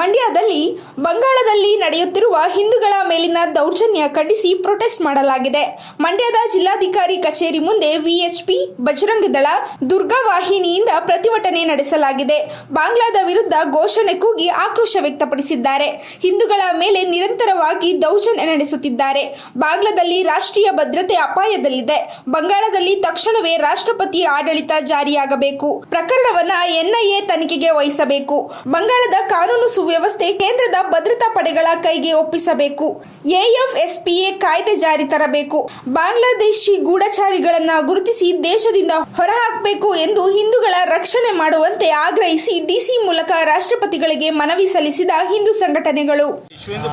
ಮಂಡ್ಯದಲ್ಲಿ ಬಂಗಾಳದಲ್ಲಿ ನಡೆಯುತ್ತಿರುವ ಹಿಂದೂಗಳ ಮೇಲಿನ ದೌರ್ಜನ್ಯ ಖಂಡಿಸಿ ಪ್ರೊಟೆಸ್ಟ್ ಮಾಡಲಾಗಿದೆ. ಮಂಡ್ಯದ ಜಿಲ್ಲಾಧಿಕಾರಿ ಕಚೇರಿ ಮುಂದೆ ವಿಎಚ್ಪಿ, ಬಜರಂಗ ದಳ ದುರ್ಗಾ ವಾಹಿನಿಯಿಂದ ಪ್ರತಿಭಟನೆ ನಡೆಸಲಾಗಿದೆ. ಬಾಂಗ್ಲಾದ ವಿರುದ್ಧ ಘೋಷಣೆ ಕೂಗಿ ಆಕ್ರೋಶ ವ್ಯಕ್ತಪಡಿಸಿದ್ದಾರೆ. ಹಿಂದೂಗಳ ಮೇಲೆ ನಿರಂತರವಾಗಿ ದೌರ್ಜನ್ಯ ನಡೆಸುತ್ತಿದ್ದಾರೆ. ಬಾಂಗ್ಲಾದಲ್ಲಿ ರಾಷ್ಟ್ರೀಯ ಭದ್ರತೆ ಅಪಾಯದಲ್ಲಿದೆ. ಬಂಗಾಳದಲ್ಲಿ ತಕ್ಷಣವೇ ರಾಷ್ಟ್ರಪತಿ ಆಡಳಿತ ಜಾರಿಯಾಗಬೇಕು. ಪ್ರಕರಣವನ್ನ ಎನ್ಐಎ ತನಿಖೆಗೆ ವಹಿಸಬೇಕು. ಬಂಗಾಳದ ಕಾನೂನು ಸುವ್ಯವಸ್ಥೆ ಕೇಂದ್ರದ ಭದ್ರತಾ ಪಡೆಗಳ ಕೈಗೆ ಒಪ್ಪಿಸಬೇಕು. ಎಎಫ್ಎಸ್ಪಿಎ ಕಾಯ್ದೆ ಜಾರಿ ತರಬೇಕು. ಬಾಂಗ್ಲಾದೇಶಿ ಗೂಢಚಾರಿಗಳನ್ನ ಗುರುತಿಸಿ ದೇಶದಿಂದ ಹೊರಹಾಕಬೇಕು ಎಂದು ಹಿಂದೂಗಳ ರಕ್ಷಣೆ ಮಾಡುವಂತೆ ಆಗ್ರಹಿಸಿ ಡಿಸಿ ಮೂಲಕ ರಾಷ್ಟ್ರಪತಿಗಳಿಗೆ ಮನವಿ ಸಲ್ಲಿಸಿದ ಹಿಂದೂ ಸಂಘಟನೆಗಳು. ವಿಶ್ವ ಹಿಂದೂ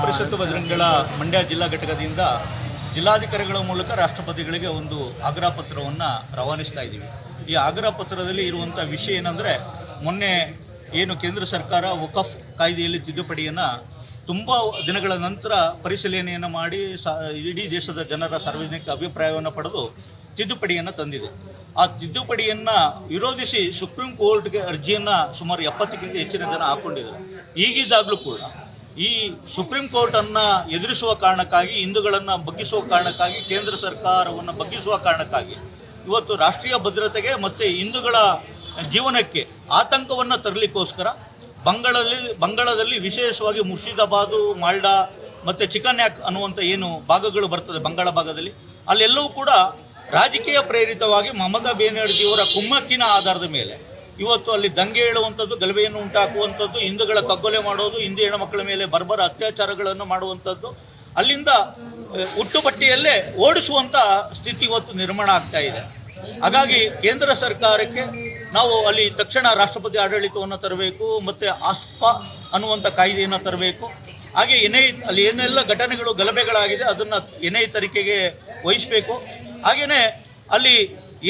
ಮಂಡ್ಯ ಜಿಲ್ಲಾ ಘಟಕದಿಂದ ಜಿಲ್ಲಾಧಿಕಾರಿಗಳ ಮೂಲಕ ರಾಷ್ಟ್ರಪತಿಗಳಿಗೆ ಒಂದು ಆಗ್ರಹ ಪತ್ರವನ್ನು ರವಾನಿಸ್ತಾ ಇದ್ದೀವಿ. ಈ ಆಗ್ರಹ ಪತ್ರದಲ್ಲಿ ಇರುವಂಥ ವಿಷಯ ಏನಂದರೆ, ಮೊನ್ನೆ ಏನು ಕೇಂದ್ರ ಸರ್ಕಾರ ವಕಫ್ ಕಾಯ್ದೆಯಲ್ಲಿ ತಿದ್ದುಪಡಿಯನ್ನು ತುಂಬ ದಿನಗಳ ನಂತರ ಪರಿಶೀಲನೆಯನ್ನು ಮಾಡಿ ಸ, ಇಡೀ ದೇಶದ ಜನರ ಸಾರ್ವಜನಿಕ ಅಭಿಪ್ರಾಯವನ್ನು ಪಡೆದು ತಿದ್ದುಪಡಿಯನ್ನು ತಂದಿದೆ. ಆ ತಿದ್ದುಪಡಿಯನ್ನು ವಿರೋಧಿಸಿ ಸುಪ್ರೀಂ ಕೋರ್ಟ್ಗೆ ಅರ್ಜಿಯನ್ನು ಸುಮಾರು ಎಪ್ಪತ್ತಕ್ಕಿಂತ ಹೆಚ್ಚಿನ ಜನ ಹಾಕ್ಕೊಂಡಿದ್ದಾರೆ ಈಗಿದ್ದಾಗಲೂ ಕೂಡ ಈ ಸುಪ್ರೀಂ ಕೋರ್ಟನ್ನು ಎದುರಿಸುವ ಕಾರಣಕ್ಕಾಗಿ, ಹಿಂದೂಗಳನ್ನು ಬಗ್ಗಿಸುವ ಕಾರಣಕ್ಕಾಗಿ, ಕೇಂದ್ರ ಸರ್ಕಾರವನ್ನು ಬಗ್ಗಿಸುವ ಕಾರಣಕ್ಕಾಗಿ ಇವತ್ತು ರಾಷ್ಟ್ರೀಯ ಭದ್ರತೆಗೆ ಮತ್ತು ಹಿಂದೂಗಳ ಜೀವನಕ್ಕೆ ಆತಂಕವನ್ನು ತರಲಿಕ್ಕೋಸ್ಕರ ಬಂಗಾಳದಲ್ಲಿ ಬಂಗಾಳದಲ್ಲಿ ವಿಶೇಷವಾಗಿ ಮುರ್ಷಿದಾಬಾದು ಮಾಲ್ಡಾ ಮತ್ತು ಚಿಕನ್ ಯಾಕ್ ಅನ್ನುವಂಥ ಏನು ಭಾಗಗಳು ಬರ್ತದೆ ಬಂಗಾಳ ಭಾಗದಲ್ಲಿ. ಅಲ್ಲೆಲ್ಲವೂ ಕೂಡ ರಾಜಕೀಯ ಪ್ರೇರಿತವಾಗಿ ಮಮತಾ ಬೇನರ್ಜಿಯವರ ಕುಮ್ಮಕ್ಕಿನ ಆಧಾರದ ಮೇಲೆ ಇವತ್ತು ಅಲ್ಲಿ ದಂಗೆ ಹೇಳುವಂಥದ್ದು, ಗಲಭೆಯನ್ನು ಉಂಟಾಕುವಂಥದ್ದು, ಹಿಂದೂಗಳ ಕಗ್ಗೊಲೆ ಮಾಡೋದು, ಹಿಂದೂ ಹೆಣ್ಣುಮಕ್ಕಳ ಮೇಲೆ ಬರ್ಬರ ಅತ್ಯಾಚಾರಗಳನ್ನು ಮಾಡುವಂಥದ್ದು, ಅಲ್ಲಿಂದ ಹುಟ್ಟುಪಟ್ಟಿಯಲ್ಲೇ ಓಡಿಸುವಂಥ ಸ್ಥಿತಿ ಇವತ್ತು ನಿರ್ಮಾಣ ಆಗ್ತಾ ಇದೆ. ಹಾಗಾಗಿ ಕೇಂದ್ರ ಸರ್ಕಾರಕ್ಕೆ ನಾವು ಅಲ್ಲಿ ತಕ್ಷಣ ರಾಷ್ಟ್ರಪತಿ ಆಡಳಿತವನ್ನು ತರಬೇಕು, ಮತ್ತು ಆಸ್ಪ ಅನ್ನುವಂಥ ಕಾಯ್ದೆಯನ್ನು ತರಬೇಕು. ಹಾಗೆ ಏನೇ ಅಲ್ಲಿ ಏನೆಲ್ಲ ಘಟನೆಗಳು, ಗಲಭೆಗಳಾಗಿದೆ, ಅದನ್ನು ಏನೇ ತನಿಖೆಗೆ ವಹಿಸಬೇಕು. ಹಾಗೆಯೇ ಅಲ್ಲಿ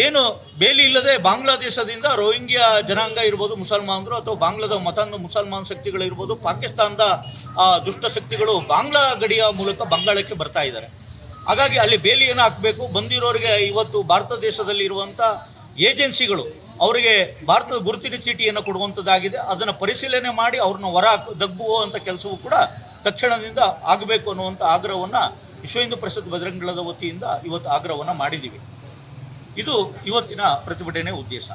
ಏನು ಬೇಲಿ ಇಲ್ಲದೆ ಬಾಂಗ್ಲಾದೇಶದಿಂದ ರೋಹಿಂಗ್ಯಾ ಜನಾಂಗ ಇರ್ಬೋದು ಮುಸಲ್ಮಾನರು, ಅಥವಾ ಬಾಂಗ್ಲಾದ ಮತಾಂಗ ಮುಸಲ್ಮಾನ್ ಶಕ್ತಿಗಳು ಇರ್ಬೋದು, ಪಾಕಿಸ್ತಾನದ ದುಷ್ಟ ಶಕ್ತಿಗಳು ಬಾಂಗ್ಲಾ ಗಡಿಯ ಮೂಲಕ ಬಂಗಾಳಕ್ಕೆ ಬರ್ತಾ ಇದ್ದಾರೆ. ಹಾಗಾಗಿ ಅಲ್ಲಿ ಬೇಲಿಯನ್ನು ಹಾಕಬೇಕು. ಬಂದಿರೋರಿಗೆ ಇವತ್ತು ಭಾರತ ದೇಶದಲ್ಲಿ ಇರುವಂಥ ಏಜೆನ್ಸಿಗಳು ಅವರಿಗೆ ಭಾರತದ ಗುರುತಿನ ಚೀಟಿಯನ್ನು ಕೊಡುವಂಥದ್ದಾಗಿದೆ ಅದನ್ನು ಪರಿಶೀಲನೆ ಮಾಡಿ ಅವ್ರನ್ನ ಹೊರ ದಗ್ಗುವಂಥ ಕೆಲಸವೂ ಕೂಡ ತಕ್ಷಣದಿಂದ ಆಗಬೇಕು ಅನ್ನುವಂಥ ಆಗ್ರಹವನ್ನು ವಿಶ್ವ ಹಿಂದೂ ಪರಿಷತ್ ಬಜರಂಗದಳದ ವತಿಯಿಂದ ಇವತ್ತು ಆಗ್ರಹವನ್ನು ಮಾಡಿದ್ದೀವಿ. ಇದು ಇವತ್ತಿನ ಪ್ರತಿಭಟನೆ ಉದ್ದೇಶ.